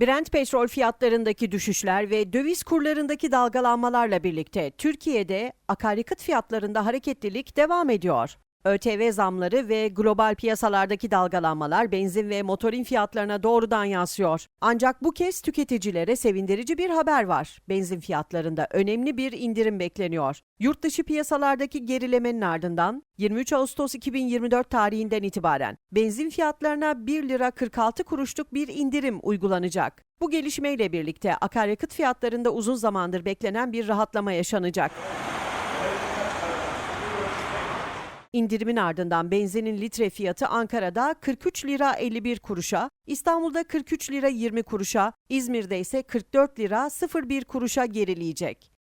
Brent petrol fiyatlarındaki düşüşler ve döviz kurlarındaki dalgalanmalarla birlikte Türkiye'de akaryakıt fiyatlarında hareketlilik devam ediyor. ÖTV zamları ve global piyasalardaki dalgalanmalar benzin ve motorin fiyatlarına doğrudan yansıyor. Ancak bu kez tüketicilere sevindirici bir haber var. Benzin fiyatlarında önemli bir indirim bekleniyor. Yurt dışı piyasalardaki gerilemenin ardından 23 Ağustos 2024 tarihinden itibaren benzin fiyatlarına 1 lira 46 kuruşluk bir indirim uygulanacak. Bu gelişmeyle birlikte akaryakıt fiyatlarında uzun zamandır beklenen bir rahatlama yaşanacak. İndirimin ardından benzinin litre fiyatı Ankara'da 43 lira 51 kuruşa, İstanbul'da 43 lira 20 kuruşa, İzmir'de ise 44 lira 01 kuruşa gerileyecek.